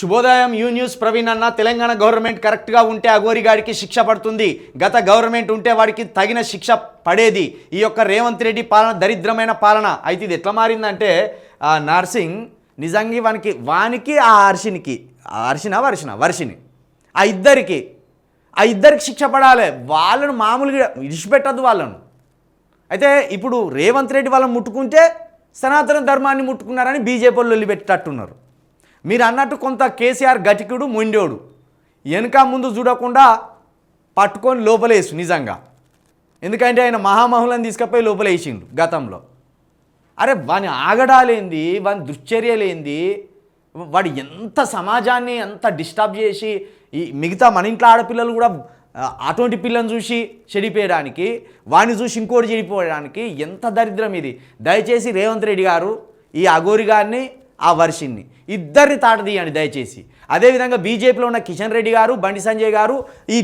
శుభోదయం you news Praveen అన్న. Telangana government కరెక్ట్గా ఉంటే అఘోరిగాడికి శిక్ష పడుతుంది. గత గవర్నమెంట్ ఉంటే వాడికి తగిన శిక్ష పడేది. ఈ యొక్క రేవంత్ రెడ్డి పాలన దరిద్రమైన పాలన. అయితే ఇది ఎట్లా మారిందంటే నర్సింగ్ నిజంగా వానికి వానికి ఆ హర్షినికి అర్షిన హర్షిన వర్షిన వర్షిని ఆ ఇద్దరికి ఆ ఇద్దరికి శిక్ష పడాలి. వాళ్ళను మామూలుగా విడిచిపెట్టద్దు వాళ్ళను. అయితే ఇప్పుడు రేవంత్ రెడ్డి వాళ్ళని ముట్టుకుంటే సనాతన ధర్మాన్ని ముట్టుకున్నారని బీజేపీ వాళ్ళు పెట్టేటట్టున్నారు మీరు అన్నట్టు కొంత కేసీఆర్ గటికుడు మొండోడు వెనక ముందు చూడకుండా పట్టుకొని లోపలేసు నిజంగా. ఎందుకంటే ఆయన మహామహులను తీసుకుపోయి లోపలేసిండు గతంలో. అరే వాని ఆగడాలేంది? వాని దుశ్చర్యలేంది? వాడు ఎంత సమాజాన్ని ఎంత డిస్టర్బ్ చేసి ఈ మిగతా మన ఇంట్లో ఆడపిల్లలు కూడా అటువంటి పిల్లని చూసి చెడిపోయడానికి వాడిని చూసి ఇంకోటి చెడిపోయడానికి ఎంత దరిద్రం ఇది. దయచేసి రేవంత్ రెడ్డి గారు ఈ అఘోరి గారిని ఆ వర్షిన్ని ఇద్దరిని తాట తీయండి దయచేసి. అదేవిధంగా బీజేపీలో ఉన్న కిషన్ రెడ్డి గారు బండి సంజయ్ గారు ఈ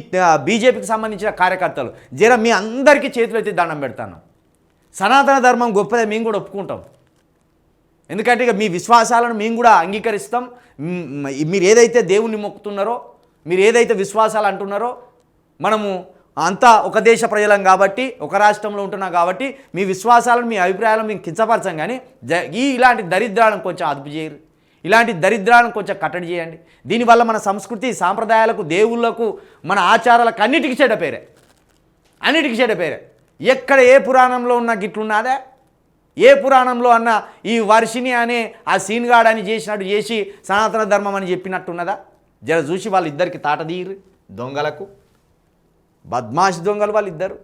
బీజేపీకి సంబంధించిన కార్యకర్తలు. జర మీ అందరికీ చేతులు అయితే దండం పెడతాను. సనాతన ధర్మం గొప్పదే మేము కూడా ఒప్పుకుంటాం. ఎందుకంటే ఇక మీ విశ్వాసాలను మేము కూడా అంగీకరిస్తాం. మీరు ఏదైతే దేవుణ్ణి మొక్కుతున్నారో మీరు ఏదైతే విశ్వాసాలు అంటున్నారో మనము అంతా ఒక దేశ ప్రజలం కాబట్టి ఒక రాష్ట్రంలో ఉంటున్నాం కాబట్టి మీ విశ్వాసాలను మీ అభిప్రాయాలను మేము కించపరచం కానీ ఈ ఇలాంటి దరిద్రాలను కొంచెం అదుపు చేయరు ఇలాంటి దరిద్రాలను కొంచెం కట్టడి చేయండి. దీనివల్ల మన సంస్కృతి సాంప్రదాయాలకు దేవుళ్ళకు మన ఆచారాలకు అన్నిటికీ చెడ్డ పేరే. అన్నిటికీ చెడ్డ పేరే. ఎక్కడ ఏ పురాణంలో ఉన్న గిట్లున్నదా? ఏ పురాణంలో అన్న ఈ వర్షిని అనే ఆ సీన్గాడ్ అని చేసినట్టు చేసి సనాతన ధర్మం అని చెప్పినట్టున్నదా? జర చూసి వాళ్ళిద్దరికి తాట తీయరు దొంగలకు. బద్మాష్ దొంగలు వాళ్ళిద్దరు.